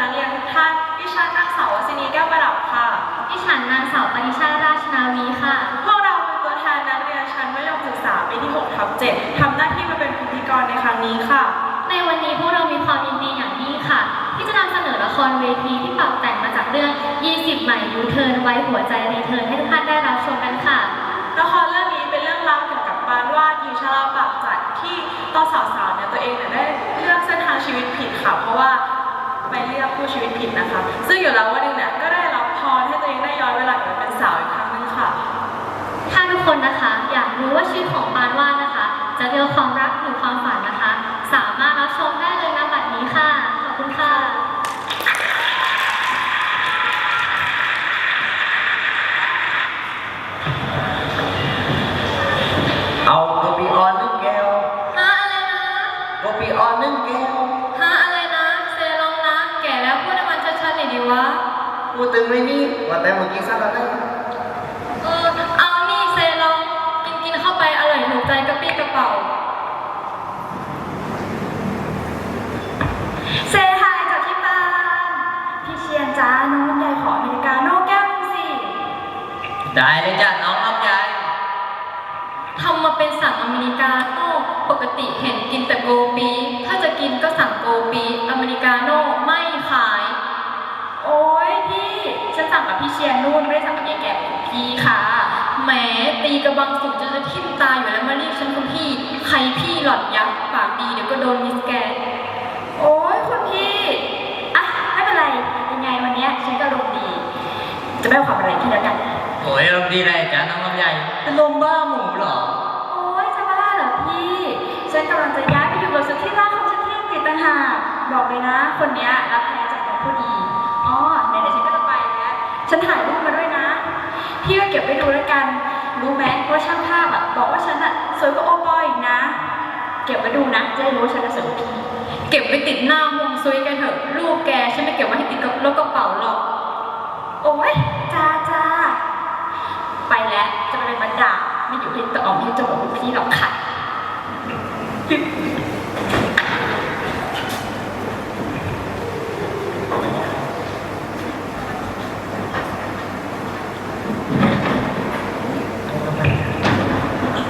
นักเรียนทุกท่านดิฉันนางสาววสินีแก้วประดับค่ะ ดิฉันนางสาวปริชาราชนาวีค่ะ พวกเราเป็นตัวแทนนักเรียนชั้นมัธยมศึกษาปีที่6ทับ7ทำหน้าที่มาเป็นพิธีกรในครั้งนี้ค่ะ ในวันนี้พวกเรามีความยินดีอย่างยิ่งค่ะ ที่จะนำเสนอละครเวทีที่ปรับแต่งมาจากเรื่อง 20 ใหม่ยูเทิร์นไว้หัวใจรีเทิร์นให้ทุกท่านได้รับชมกันค่ะ ละครเรื่องนี้เป็นเรื่องราวเกี่ยวกับปานวาดหญิงชราปากจัดที่ตอนสาวๆเนี่ยตัวเองเนี่ยได้เลือกเส้นทางชีวิตผิดค่ะเพราะว่า ไปเลือกผู้ชีวิตผิดนะคะ ซึ่งอยู่แล้ววันหนึงเนี่ยก็ได้รับพรให้ตัวเองได้ย้อนเวลากลับไปเป็นสาวอีกครั้งหนึงค่ะ ถ้าทุกคนนะคะ อยากรู้ว่าชีวิตของปานว่านะคะ จะเลือกความรักหรือความ กับพี่เชียนนู่นไม่ได้สั่งกับยายแก่พี่ค่ะ แหมตีกระบังสุกจะจะทิ่มตาอยู่แล้วมาเรียกฉันคุณพี่ ใครพี่หล่อนยักษ์ปากดีเดี๋ยวก็โดนมิสแกรนด์โอ้ยคุณพี่ อะไม่เป็นไรยังไงวันเนี้ยฉันก็ลงดี จะไม่เอาความอะไรพี่แล้วกันโอ้ยลมดีเลยจ้ะน้องลำไยเป็นลมบ้าหมูเหรอ โอ้ยจะบ้าเหรอพี่ ฉันกำลังจะย้ายไปอยู่กับสุดที่รักของฉันที่อังกฤษต่างหากบอกเลยนะ คนเนี้ยรับแท้จากน้องผู้ดีอ๋อไหนๆฉันก็จะไปแล้ว ฉันถ่ายรูปมาด้วยนะ พี่ก็เก็บไว้ดูแล้วกัน รู้ไหมว่าช่างภาพอะบอกว่าฉันอะสวยกว่าโอปอลอีกนะ เก็บไว้ดูนะจะได้รู้ว่าฉันจะสวยกว่าพี่เก็บไว้ติดหน้าห่วงซุยกันเถอะลูกแกฉันไม่เก็บไว้ให้ติดกับรถกระเป๋าหรอก โอ้ยจ้าจ้าไปแล้วจะไปเป็นบรรดาไม่อยู่ที่ตะออมที่จะบอกพวกพี่หรอกค่ะ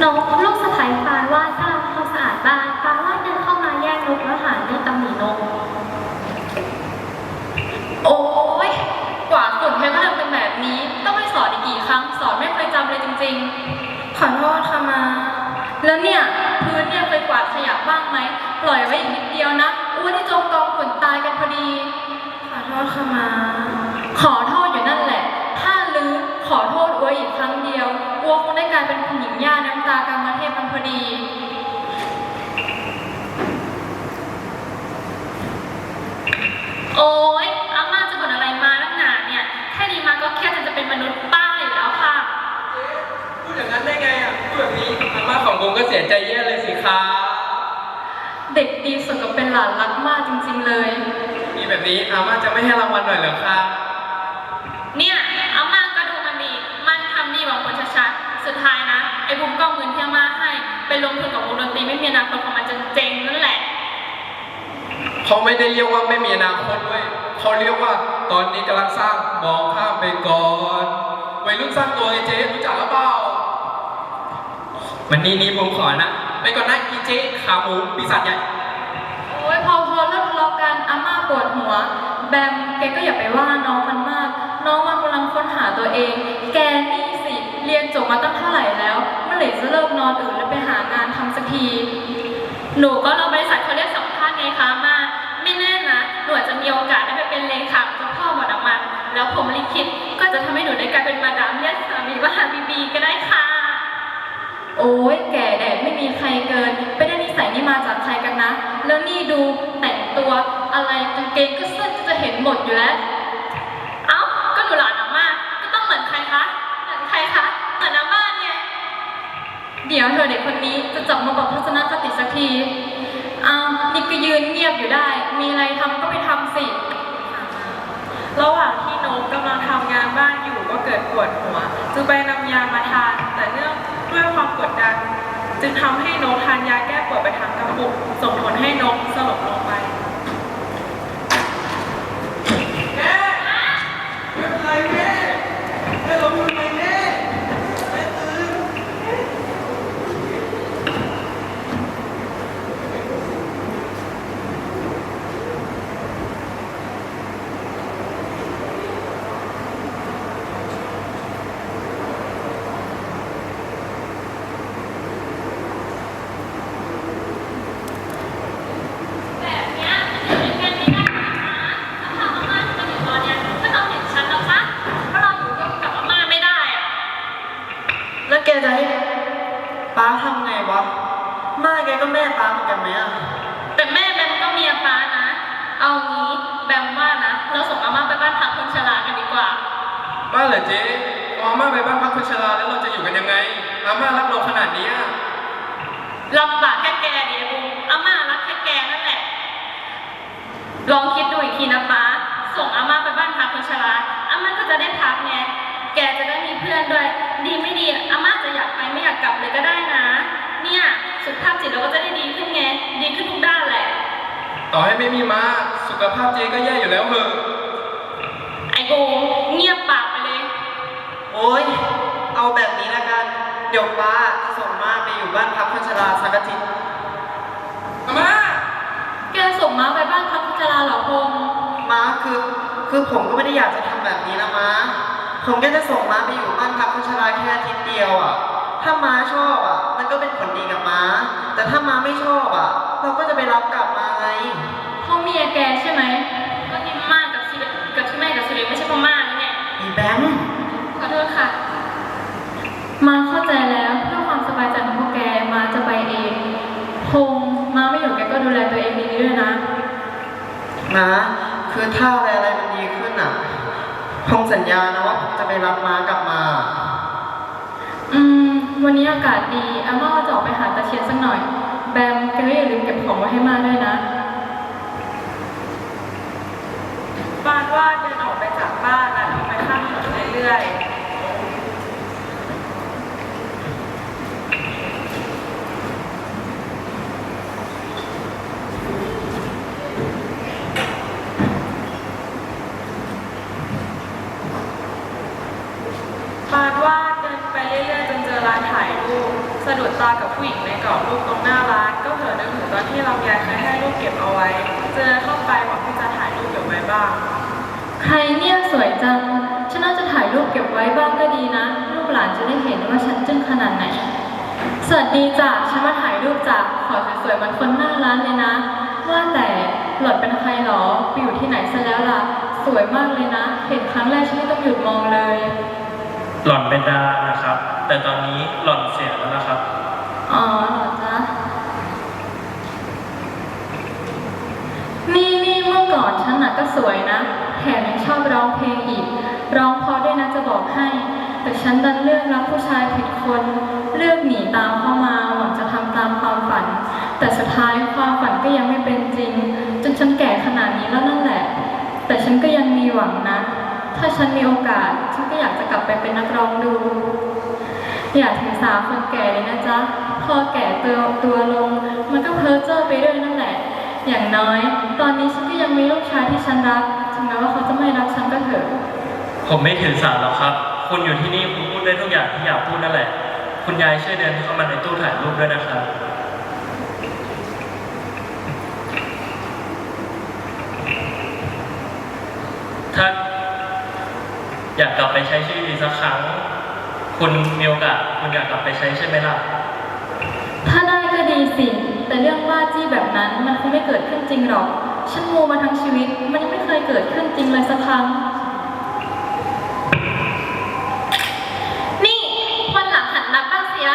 นกลูกสะใภ้ปานว่าดกำลังทำสะอาดบ้านปานว่าดเดินเข้ามาแย่งนกแล้วหาเรื่องตำหนินก โอ้ยกว่าฝุ่นให้มาทำเป็นแบบนี้ ต้องให้สอนอีกกี่ครั้ง สอนไม่เคยจำเลยจริงๆ ขอโทษค่ะมา แล้วเนี่ย พื้นเนี่ยเคยกวาดขยะบ้าง ไหม ปล่อยไว้อีกนิดเดียวนะอ้วนที่จมกองฝุ่นตายกันพอดี ขอโทษค่ะมา ขอโทษอยู่นั่นแหละ ถ้าลือขอโทษอัวอีกครั้งเดียวอัวคงได้กลายเป็นคุณหญิงย่าน้ำตากรรมเทพมันพอดีโอ้ยอาม่าจะบ่นอะไรมานักหนาเนี่ย แค่นี้มาก็แค่จะเป็นมนุษย์ป้าอยู่แล้วค่ะ พูดอย่างนั้นได้ไงอะ พูดแบบนี้อาม่าของผมก็เสียใจแย่เลยสิคะ เด็กดีสมกับเป็นหลานรักมากจริงๆเลย มีแบบนี้อาม่าจะไม่ให้รางวัลหน่อยเหรอคะเนี่ยอาม่าก็ดูมันดี มันทำดีกว่าคนชัดๆสุดท้ายนะไอ้บุ้มก็เอาเงินที่อาม่าให้ ไปลงทุนกับวงดนตรีไม่มีอนาคตของมันจะเจ๊งนั่นแหละ เขาไม่ได้เรียกว่าไม่มีอนาคตเว้ยเขาเรียกว่าตอนนี้กำลังสร้างมองข้ามไปก่อนวัยรุ่นสร้างตัวไอ้เจ๊รู้จักหรือเปล่า วันนี้นี้ผมขอนะ ไปก่อนนะอีเจ๊ขาหมูปีศาจใหญ่โอ้ยพอพอเลิกทะเลาะกันอาม่าปวดหัว แบมแกก็อย่าไปว่าน้องมันมาก น้องมันกำลังค้นหาตัวเอง แกนี่สิเรียนจบมาตั้งเท่าไหร่แล้ว เมื่อไหร่จะเลิกนอนอื่นแล้วไปหางานทำสักที หนูก็รอบริษัทเขาเรียกสัมภาษณ์ไงคะมาไม่แน่นะหนูอาจจะมีโอกาสได้ไปเป็นเลขาของเจ้าพ่อหมอน้ำมันแล้วผมลิขิตก็จะทำให้หนูได้กลายเป็นมาดามเรียสามีว่าฮาบีบีก็ได้ค่ะ โอ้ยแก่แดดไม่มีใครเกิน ไปได้นิสัยนี่มาจากใครกันนะ แล้วนี่ดูแต่งตัวอะไรกางเกงก็เสื้อจะเห็นหมดอยู่แล้ว เอ้า ก็หนูหลานอาม่าก็ต้องเหมือนใครคะ เหมือนใครคะ เหมือนอาม่าไงเดี๋ยวเธอเด็กคนนี้จะจับมาปรับทัศนคติสักทีอ้าวนี่ก็ยืนเงียบอยู่ได้ มีอะไรทำก็ไปทำสิ ระหว่างที่นกกำลังทำงานบ้านอยู่ก็เกิดปวดหัวจึงไปนำยามาทานแต่เนื่อง ด้วยความกดดัน จึงทำให้นกทานยาแก้ปวดไปทางกระปุกส่งผลให้นกสลบลงไปแกเป็นไรแก กจะให้ป้าทำไงวะม่าแกก็แม่ป้าเหมือนกันไหมอะแต่แม่แบมก็เมียป้านะ เอางี้แบมว่านะ เราส่งอาม่าไปบ้านพักคนชรากันดีกว่า บ้านเหรอเจ๊เอาอาม่าไปบ้านพักคนชราแล้วเราจะอยู่กันยังไง อาม่ารักเราขนาดเนี้ยลำบากแค่แกดิไอ้บุมอาม่ารักแค่แกนั่นแหละ ลองคิดดูอีกทีนะป้า ส่งอาม่าไปบ้านพักคนชราอาม่าก็จะได้พักไง แกจะได้มีเพื่อนด้วย ดีไม่ดีอาม่าจะอยากไปไม่อยากกลับเลยก็ได้นะ เนี่ยสุขภาพจิตเราก็จะได้ดีขึ้นไง ดีขึ้นทุกด้านแหละ ต่อให้ไม่มีม้าสุขภาพเจ๊ก็แย่อยู่แล้วเหอะไอ้บูมเงียบปากไปเลย โอ๊ยเอาแบบนี้ละกัน เดี๋ยวป้าจะส่งม่าไปอยู่บ้านพักคนชราสักอาทิตย์อาม่าแกส่งม้าไปบ้านพักคนชราเหรอพงษ์ ม้าคือ คือผมก็ไม่ได้อยากจะทำแบบนี้นะม้า ผมแค่จะส่งม้าไปอยู่บ้านพักคนชราแค่อาทิตย์เดียวอะ ถ้าม้าชอบอะ มันก็เป็นผลดีกับม้า แต่ถ้าม้าไม่ชอบอะ เราก็จะไปรับกลับมาไงพ่อเมียแกใช่ไหมก็ที่ม่ากับสิริกับที่แม่กับสิริไม่ใช่พ่อม่านี่ไงอีแบมขอโทษค่ะ มาเข้าใจแล้วเพื่อความสบายใจของพวกแกมาจะไปเองพงษ์มาไม่อยู่แกก็ดูแลตัวเองดีๆด้วยนะ ม้าคือถ้าอะไรอะไรมันดีขึ้นอะ คงสัญญานะว่าผมจะไปรับม้ากลับมา อืม วันนี้อากาศดีอาม่าว่าจะออกไปหาตาเชียนสักหน่อย แบมแกก็อย่าลืมเก็บของไว้ให้มาด้วยนะบ้านว่าเดินออกไปจากบ้านแล้วออกไปข้ามถนนเรื่อยๆ ปานว่าเดินไปเรื่อยๆจนเจอร้านถ่ายรูป สะดุดตากับผู้หญิงในกรอบรูปตรงหน้าร้าน ก็เผลอนึกถึงตอนที่ลำไยเคยให้รูปเก็บเอาไว้ เจอเข้าไปบอกที่จะถ่ายรูปเก็บไว้บ้าง ใครเนี่ยสวยจัง ฉันน่าจะถ่ายรูปเก็บไว้บ้างก็ดีนะ ลูกหลานจะได้เห็นว่าฉันจึ้งขนาดไหน สวัสดีจ้ะฉันมาถ่ายรูปจ้ะขอสวยๆเหมือนคนหน้าร้านเลยนะ ว่าแต่หล่อนเป็นใครหรอไปอยู่ที่ไหนซะแล้วล่ะ สวยมากเลยนะ เห็นครั้งแรกฉันไม่ต้องหยุดมองเลย หล่อนเป็นดารานะครับ แต่ตอนนี้หล่อนเสียแล้วนะครับ อ๋อเหรอจ๊ะ นี่นี่เมื่อก่อนฉันน่ะก็สวยนะ แถมยังชอบร้องเพลงอีก ร้องเพราะด้วยนะจะบอกให้ แต่ฉันดันเลือกรักผู้ชายผิดคน เลือกหนีตามเข้ามาหวังจะทำตามความฝัน แต่สุดท้ายความฝันก็ยังไม่เป็นจริง จนฉันแก่ขนาดนี้แล้วนั่นแหละ แต่ฉันก็ยังมีหวังนะ ถ้าฉันมีโอกาส ฉันก็อยากจะกลับไปเป็นนักร้องดู อย่าถือสาวคนแก่เลยนะจ๊ะ พอแก่ตัวตัวลง มันก็เพ้อเจ้อไปด้วยนั่นแหละ อย่างน้อย ตอนนี้ฉันก็ยังมีลูกชายที่ฉันรักถึงแม้ว่าเขาจะไม่รักฉันก็เถอะผมไม่ถือสาหรอกครับ คุณอยู่ที่นี่คุณพูดได้ทุกอย่างที่อยากพูดนั่นแหละ คุณยายช่วยเดินเข้ามาในตู้ถ่ายรูปด้วยนะครับถ้าอยากกลับไปใช้ชีวิตสักครั้ง คุณมีโอกาสคุณอยากกลับไปใช้ใช่ไหมล่ะ ดีสิ แต่เรื่องว่าจี้แบบนั้นมันคงไม่เกิดขึ้นจริงหรอก ฉันมูมาทั้งชีวิต มันยังไม่เคยเกิดขึ้นจริงเลยสักครั้ง นี่วันหลังหันนับบ้างเสีย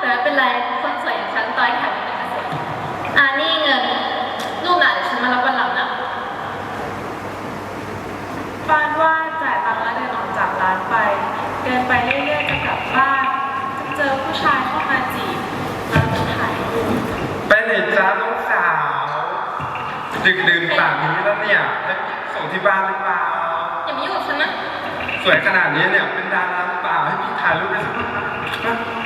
แต่ไม่เป็นไร คนสวยถ่ายไม่เป็นกระสืออ่านี่เงิน รูปหนาเดี๋ยวฉันมารับวันหลังนะ ปานว่าจ่ายตังค์แล้วเดินออกจากร้านไป เดินไปเรื่อยๆจะกลับบ้านเจอผู้ชายเข้ามาจีบแล้วจะถ่ายรูป ไปไหนจ้าลูกสาว ดึกดื่นป่านนี้แล้วเนี่ยให้ส่งที่บ้านหรือเปล่า อย่ามายุ่งกับฉันนะ สวยขนาดนี้เนี่ยเป็นดาราหรือเปล่าให้พี่ถ่ายรูปได้สักนะ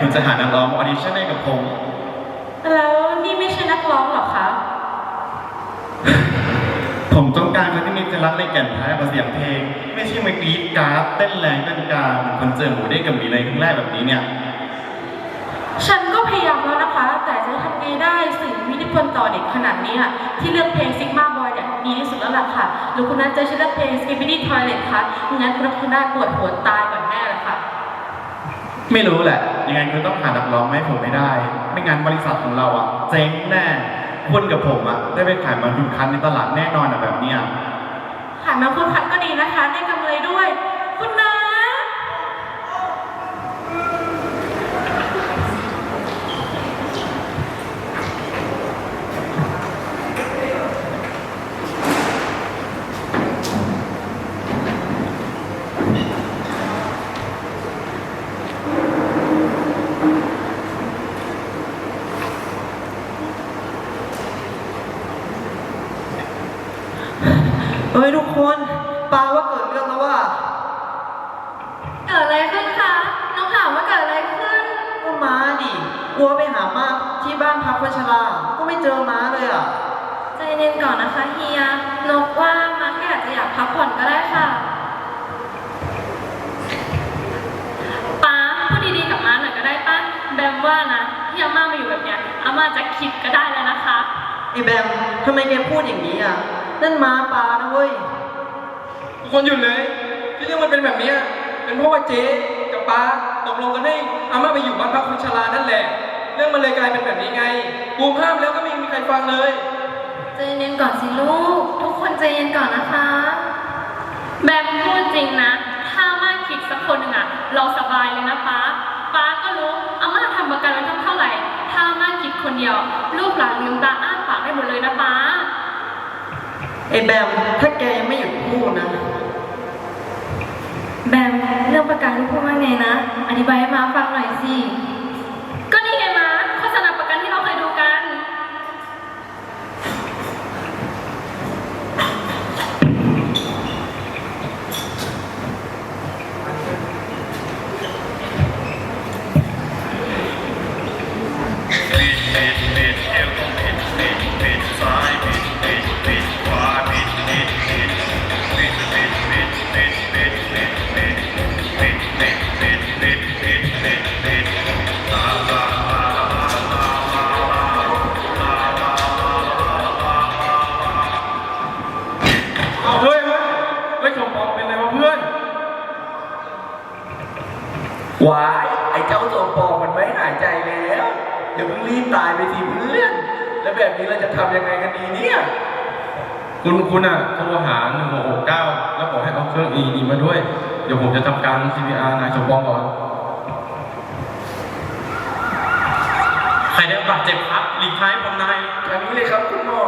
คุณจะหานักร้องออดิชั่นให้กับผม แล้วนี่ไม่ใช่นักร้องเหรอคะ ผมต้องการคนที่มีพลังในแก่นแท้ของเสียงเพลง ไม่ใช่มากรีดกราฟเต้นแรงเต้นกาเหมือนคนเจอหมูเด้งกับหมีเลยครั้งแรกแบบนี้เนี่ย ฉันก็พยายามแล้วนะคะ แต่จะทำไงได้สื่อวินิพนธ์ต่อเด็กขนาดนี้อะที่เลือกเพลงซิกมาบอยเนี่ยดีที่สุดแล้วล่ะค่ะหรือคุณนัทจะใช้เลือกเพลง Skibidi Toilet คะงั้นคุณนัทคุณได้ปวดหัวตายก่อนแน่เลยค่ะ ไม่รู้แหละ ยังไงคุณต้องหานักร้องมาให้ผมไม่ได้ ไม่งั้นบริษัทของเราอะเจ๊งแน่คุณกับผมอะได้ไปขายมันคุณคันในตลาดแน่นอนอะแบบเนี้ยขายมาคุณคันก็ดีนะคะ ได้กำไรด้วย เนี้ยอาม่าจะคิดก็ได้แล้วนะคะ ไอ้แบมทำไมแกพูดอย่างนี้อะ นั่นม้าปลานะเว้ย ทุกคนหยุดเลยที่เรื่องมันเป็นแบบเนี้ยเป็นเพราะว่าเจ๊กับป้าตกลงกันให้อาม่าไปอยู่บ้านพักคนชรานั่นแหละ เรื่องมันเลยกลายเป็นแบบนี้ไงบูมห้ามแล้วก็ไม่มีใครฟังเลย ใจเย็นก่อนสิลูก ทุกคนใจเย็นก่อนนะคะ แบมพูดจริงนะ ถ้ามาคิดสักคนหนึ่งอะเราสบายเลยนะป้าป้าก็รู้อาม่าทำประกันไว้ตั้งเท่าไหร่ ถ้ามาคิดคนเดียว ลูกหลานลืมตาอ้าปากได้หมดเลยนะป้า ไอ้แบม ถ้าแกยังไม่หยุดพูดนะ แบมเรื่องประกันที่พูดว่าไงนะ อธิบายให้มาฟังหน่อยสิ คุณอะโทรหา1 6 6 9 แล้วบอกให้เอาเครื่อง EED มาด้วย เดี๋ยวผมจะทำการ CPR นายสมปองก่อน ใครได้บาดเจ็บครับหลีกทางให้ผมนายทางนี้เลยครับคุณหมอ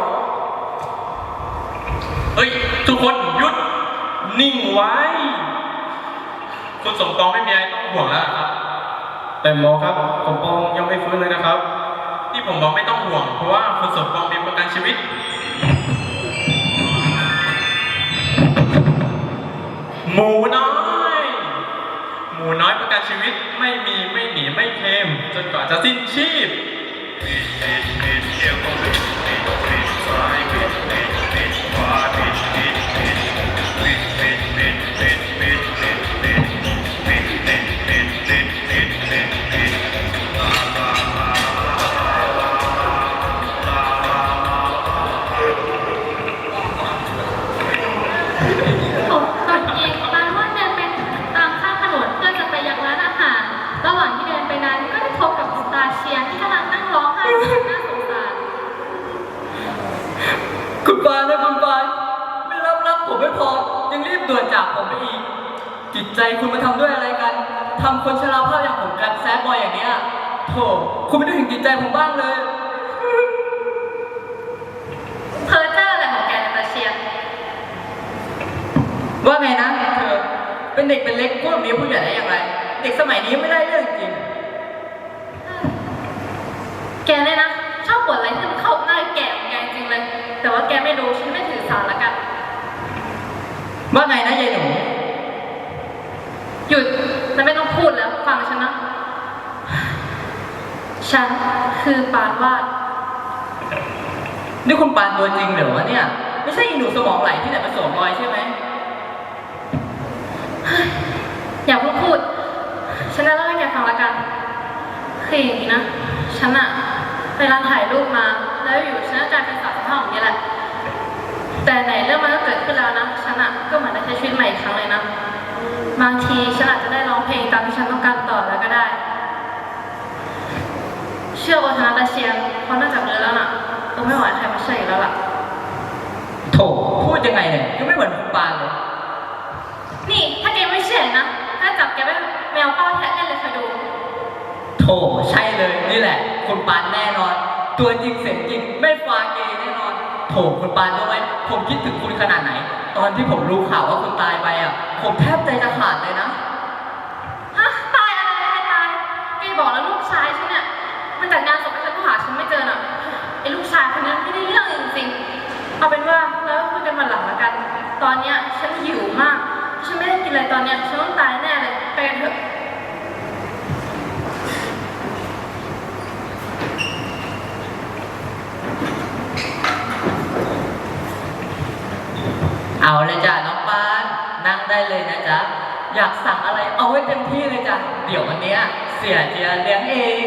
เฮ้ย ทุกคนหยุด นิ่งไว้ คุณสมปองไม่มีอะไรต้องห่วงแล้วครับ แต่หมอครับสมปองยังไม่ฟื้นเลยนะครับ ที่ผมบอกไม่ต้องห่วง เพราะว่าคุณสมปองมีประกันชีวิต หมูน้อย หมูน้อยประกันชีวิตไม่มีไม่หนีไม่เค็มจนกว่าจะสิ้นชีพปิดปิดเอวต้องปิดปิดซ้ายปิดปิดปิดขวาปิดปิดปิด ยนี้ไม่ได้เรื่องจริง แกเนี่ยนะ ชอบบ่นอะไรที่มันเข้าหน้าแกของแกจริงเลย แต่ว่าแกไม่รู้ฉันไม่ถือสาละกัน ว่าไงนะยายหนู หยุดแล้วไม่ต้องพูดแล้ว ฟังฉันนะ ฉันคือปานวาด นี่คุณปานตัวจริงเหรอวะเนี่ย ไม่ใช่อีหนูสมองไหลที่ไหนมาสวมรอยใช่ไหมอย่าเพิ่งพูด ฉันจะเล่าให้แกฟังละกัน คืออย่างนี้นะ ฉันอะไปร้านถ่ายรูปมา แล้วอยู่ฉันก็กลายเป็นสาวสะพอย่างนี้แหละ แต่ไหนเรื่องมันก็เกิดขึ้นแล้วนะ ฉันอะก็เหมือนได้ใช้ชีวิตใหม่อีกครั้งเลยนะ บางทีฉันอาจจะได้ร้องเพลงตามที่ฉันต้องการต่อแล้วก็ได้ เชื่อโอทานาตาเชียนเพราะนอกจากนี้แล้วน่ะก็ไม่ไหวใครมาช่วยอีกแล้วล่ะ โถพูดยังไงเนี่ยก็ไม่เหมือนคุณปาเล นี่ถ้าแกไม่เชื่อนะ ถ้าจับแก ไปแมวเป้าแทะเล่นเลยคอยดู โถใช่เลยนี่แหละ คุณปานแน่นอน ตัวจริงเสียงจริงไม่ฟาเกย์แน่นอน โถคุณปานรู้ไหมผมคิดถึงคุณขนาดไหน ตอนที่ผมรู้ข่าวว่าคุณตายไปอะ ผมแทบใจจะขาดเลยนะ ฮะตายอะไรใครตายแกบอกแล้วลูกชายฉันเนี่ยมันจัดงานศพให้ฉันก็หาฉันไม่เจอน่ะไอ้ลูกชายคนนั้นไม่ได้เรื่องจริงๆเอาเป็นว่าแล้วคุยกันวันหลังละกัน ตอนเนี้ยฉันหิวมาก ฉันไม่ได้กินอะไรตอนเนี้ยฉันต้องตายแน่เลยไปกันเถอะ เอาเลยจ้ะน้องปานนั่งได้เลยนะจ๊ะ อยากสั่งอะไรเอาไว้เต็มที่เลยจ้ะ เดี๋ยววันเนี้ยเสียเจียเลี้ยงเอง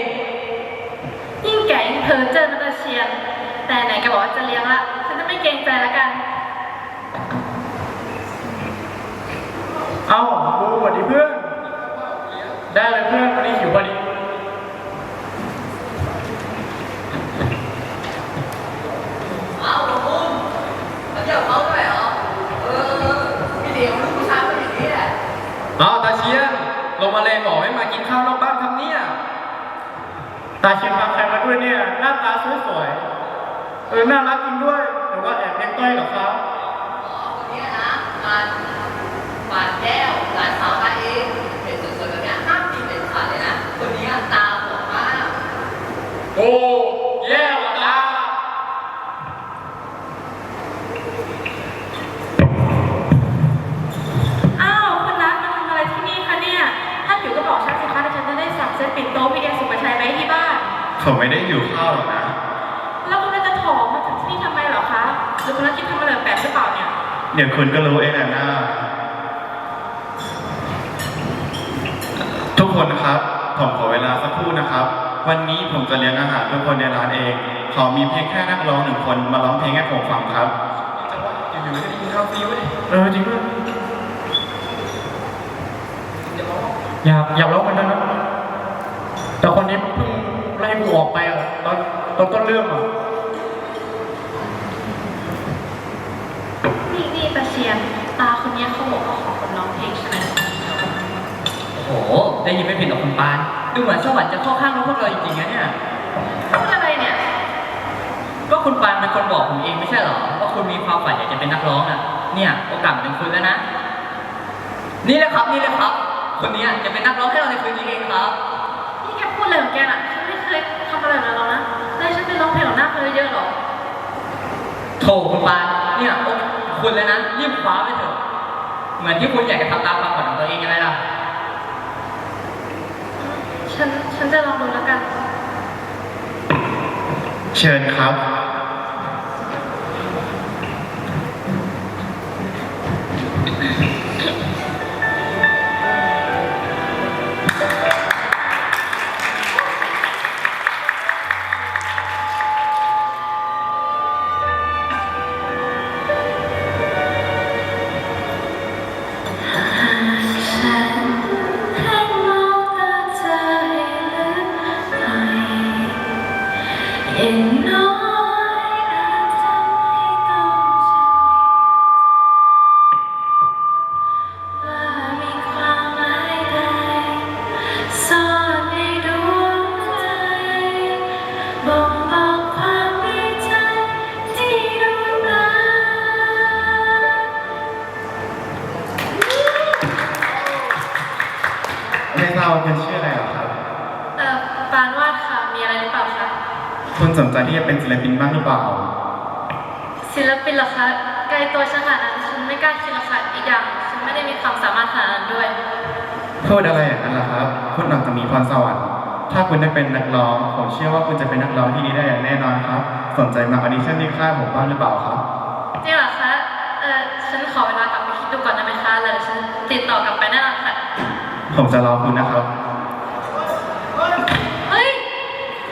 ยิ่งแก่ยิ่งเพอเจอนาตาเชียน แต่ไหนแกบอกว่าจะเลี้ยงละฉันจะไม่เกรงใจละกัน เอ้าบูสวัสดีเพื่อน ได้เลยเพื่อนวันนี้หิวพอดี เอาคุณมันจะเขาด้วยเหรอ เออพี่เดียวลูกผู้ชายเป็นอย่างนี้แหละ อ้าวตาเชียนลงมาเลยบอกให้มากินข้าวนอกบ้านครับเนี่ย ตาชินพาใครมาด้วยเนี่ย หน้าตาสวยๆเออ น่ารักจริงด้วยแต่ว่าแอบเลี้ยงต้อยเหรอครับคนเนี้ยนะมันปานแก้วหลานสาวตาเองเห็นสวยๆแบบเนี้ยห้ามกินเด็ดขาดเลยนะ คนเนี้ยตาบอดมาก โอ้ ผมไม่ได้หิวข้าวหรอกนะ แล้วคุณจะถอมาถึงที่นี่ทำไมเหรอคะหรือคุณรักคิดทำอะไรแปลกหรือเปล่าเนี่ย เดี๋ยวคุณก็รู้เองแหละนะทุกคนครับ ผมขอเวลาสักครู่นะครับ วันนี้ผมจะเลี้ยงอาหารทุกคนในร้านเอง ขอมีเพียงแค่นักร้องหนึ่งคนมาร้องเพลงให้ผมฟังครับจังหวะอยู่ๆก็ได้กินข้าวฟรีเว้ยเออจริงด้วยเดี๋ยวร้องอยากอยากร้องเหมือนกันนะแต่คนนี้เพิ่ง ไล่กูออกไปอะตอนตอนต้นเรื่องอะนี่นี่ตาเชียนตาคนเนี้ยเขาบอกเขาขอคนร้องเพลงใช่ไหมโอ้โห ได้ยินไม่ผิดหรอกคุณปาน ดูเหมือนสวรรค์จะเข้าข้างพวกเราจริงๆนะเนี่ย พูดอะไรเนี่ย ก็คุณปานเป็นคนบอกผมเองไม่ใช่เหรอ ว่าคุณมีความฝันอยากจะเป็นนักร้องอะ เนี่ยโอกาสเป็นคุณแล้วนะ นี่แหละครับนี่แหละครับ คนเนี้ยจะเป็นนักร้องให้เราในคืนนี้เองครับ นี่แกพูดอะไรของแกน่ะ อะไรแบบนั้นหรอกนะแล้วให้ฉันไปร้องเพลงของหน้าเธอเยอะๆหรอโถคุณปานเนี่ยโอ้คุณเลยนะรีบคว้าไปเถอะ เหมือนที่คุณอยากจะทำตามความฝันของตัวเองยังไงล่ะ ฉัน ฉันจะลองดูแล้วกัน เชิญครับ ไม่ทราบว่าคุณชื่ออะไรเหรอครับ เอ่อปานวาดค่ะ มีอะไรหรือเปล่าคะ คุณสนใจที่จะเป็นศิลปินบ้างหรือเปล่า ศิลปินเหรอคะ ไกลตัวฉันขนาดนั้นฉันไม่กล้าคิดหรอกค่ะอีกอย่างฉันไม่ได้มีความสามารถขนาดนั้นด้วย พูดอะไรอย่างนั้นล่ะครับ คุณอาจจะมีพรสวรรค์แถ้าคุณได้เป็นนักร้อง ผมเชื่อว่าคุณจะเป็นนักร้องที่ดีได้อย่างแน่นอนครับ สนใจมาออดิชั่นที่ค่ายผมบ้างหรือเปล่าครับ จริงเหรอคะ เออฉันขอเวลากลับไปคิดดูก่อนได้ไหมคะแล้วเดี๋ยวฉันติดต่อกลับไปแน่นอนค่ะ ผมจะรอคุณนะครับ เฮ้ย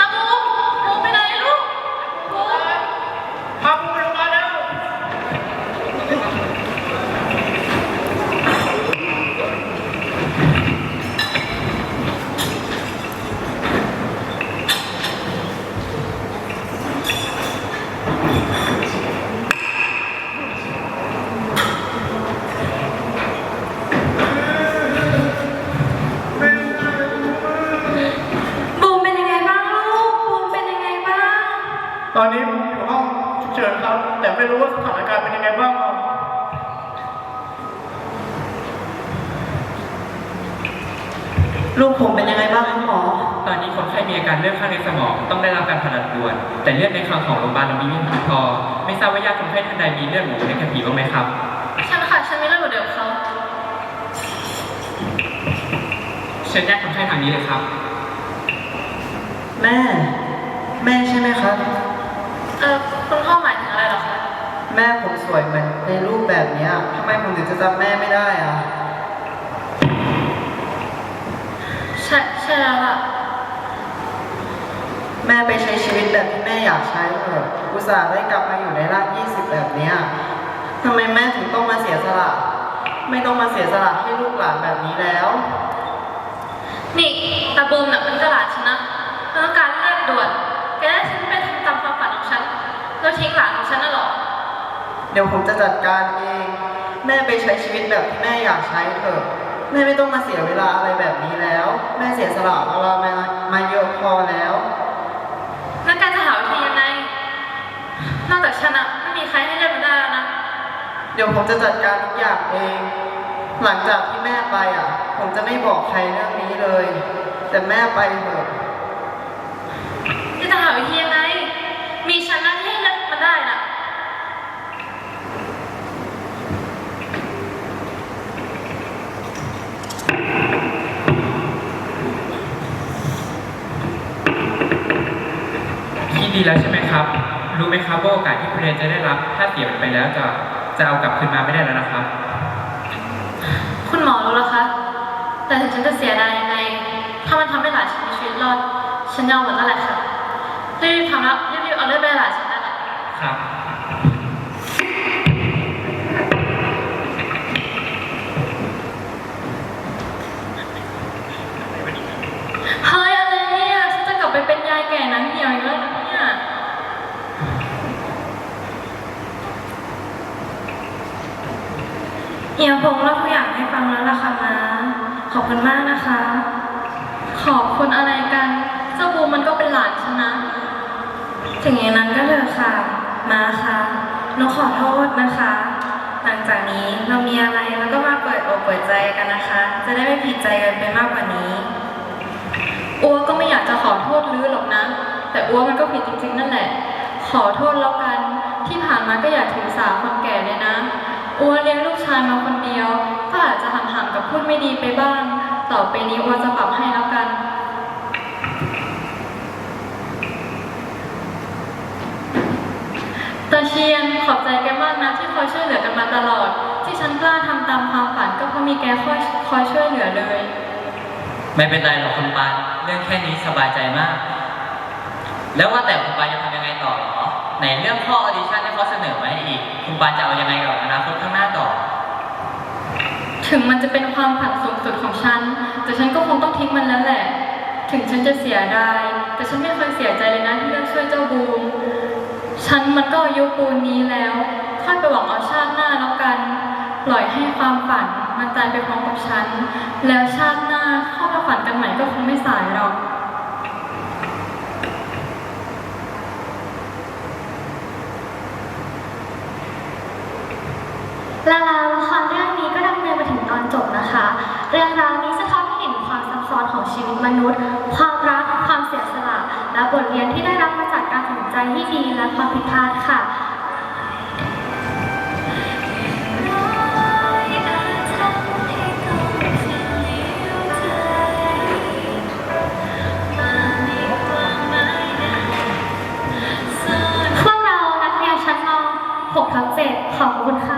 ตาบูมบูมไปไหนลูกบูม พาผมไปโรงพยาบาลแล้ว บูมเป็นยังไงบ้างลูก บูมเป็นยังไงบ้าง ตอนนี้ผมอยู่ห้องฉุกเฉินครับ แต่ไม่รู้ว่าสถานการณ์เป็นยังไงบ้างครับ ลูกผมเป็นยังไงบ้างครับหมอ ตอนนี้คนไข้มีอาการเลือดข้างในสมองต้องได้รับการผ่าตัดด่วน แต่เลือดในคลังของโรงพยาบาลเรามีไม่เพียงพอ ไม่ทราบว่าญาติคนไข้ท่านใดมีเลือดหมูในกระผีบ้างไหมครับ ฉันค่ะฉันไม่เลิกกับเดี๋ยวเขาเชิญญาติคนไข้ทางนี้เลยครับ แม่ แม่ใช่ไหมครับ เออคุณพ่อหมายถึงอะไรเหรอคะ แม่ผมสวยเหมือนในรูปแบบเนี้ยทำไมผมถึงจะจำแม่ไม่ได้อะใช่ใช่แล้วล่ะ แม่ไปใช้ชีวิตแบบที่แม่อยากใช้เถอะ อุตส่าห์ได้กลับมาอยู่ในร่าง20แบบเนี้ยทำไมแม่ถึงต้องมาเสียสละ ไม่ต้องมาเสียสละให้ลูกหลานแบบนี้แล้ว นี่ตาบูมน่ะมันกระหลาดฉันนะมันต้องการเลือดด่วนแกให้ฉันไปทำตามความฝันของฉันแล้วทิ้งหลานของฉันน่ะเหรอ เดี๋ยวผมจะจัดการเอง แม่ไปใช้ชีวิตแบบที่แม่อยากใช้เถอะ แม่ไม่ต้องมาเสียเวลาอะไรแบบนี้แล้ว แม่เสียสละเวลามามาเยอะพอแล้ว แล้วแกจะหาวิธียังไง นอกจาก ฉันอะไม่มีใครให้เลือดมันได้แล้วนะ เดี๋ยวผมจะจัดการทุกอย่างเอง หลังจากที่แม่ไปอะ ผมจะไม่บอกใครเรื่องนี้เลย แต่แม่ไปเถอะจะหาวิธียังไง มีฉันนะที่ให้เลือดมันได้น่ะคิดดีแล้วใช่ไหมครับรู้ ไหมครับว่าโอกาสที่คุณเรียนจะได้รับ ถ้าเสียมันไปแล้วจะจะเอากลับคืนมาไม่ได้แล้วนะครับ คุณหมอรู้แล้วคะ แต่ถึงฉันจะเสียดายยังไง ถ้ามันทำให้หลานฉันมีชีวิตรอด ฉันยอมหมดแล้วแหละค่ะ รีบๆทำแล้วรีบๆเอาเลือดไปให้หลานฉันได้ละ ครับ เฮ้ยอะไรเนี่ย ฉันจะกลับไปเป็นยายแก่หนังเหี่ยวอีกแล้วนะเนี่ย เฮียพงษ์เล่าทุกอย่างให้ฟังแล้วล่ะค่ะมาขอบคุณมากนะคะ ขอบคุณอะไรกัน เจ้าบูมมันก็เป็นหลานฉันนะ ถึงอย่างนั้นก็เถอะค่ะ มาค่ะนูขอโทษนะคะ หลังจากนี้เรามีอะไรแล้วก็มาเปิดอกเปิดใจกันนะคะ จะได้ไม่ผิดใจกันไปมากกว่านี้ อัวก็ไม่อยากจะขอโทษลื้อหรอกนะ แต่อัวมันก็ผิดจริงๆ นั่นแหละ ขอโทษแล้วกัน ที่ผ่านมาก็อย่าถือสาคนแก่เลยนะ อัวเลี้ยงลูกชายมาคนเดียว ก็อาจจะห่างๆกับพูดไม่ดีไปบ้าง ต่อไปนี้อัวจะปรับให้แล้วกัน ตาเชียนขอบใจแกมากนะที่คอยช่วยเหลือกันมาตลอด ที่ฉันกล้าทำตามความฝันก็เพราะมีแกคอยคอยช่วยเหลือเลย ไม่เป็นไรหรอกคุณปานเรื่องแค่นี้สบายใจมาก แล้วว่าแต่คุณปานจะทำยังไงต่อหรอไหนเรื่องข้อออดิชั่นที่เขาเสนอมาให้อีก คุณปานจะเอายังไงกับอนาคตข้างหน้าต่อ ถึงมันจะเป็นความฝันสูงสุดของฉัน แต่ฉันก็คงต้องทิ้งมันแล้วแหละ ถึงฉันจะเสียดายแต่ฉันไม่เคยเสียใจเลยนะที่เลือกช่วยเจ้าบูม ฉันมันก็อายุปูนนี้แล้วค่อยไปหวังเอาชาติหน้าแล้วกัน ปล่อยให้ความฝันมันตายไปพร้อมกับฉัน แล้วชาติหน้าเข้ามาฝันกันใหม่ก็คงไม่สายหรอกละแล้วละครเรื่องนี้ก็ดำเนินมาถึงตอนจบนะคะ เรื่องราวนี้สะท้อนให้เห็นความซับซ้อนของชีวิตมนุษย์ ความรัก ความเสียสละ และบทเรียนที่ได้รับ ตัดสินใจให้ดีและความผิดพลาดค่ะพวกเรานักเรียนชั้นม .6 ทับ7ขอบคุณค่ะ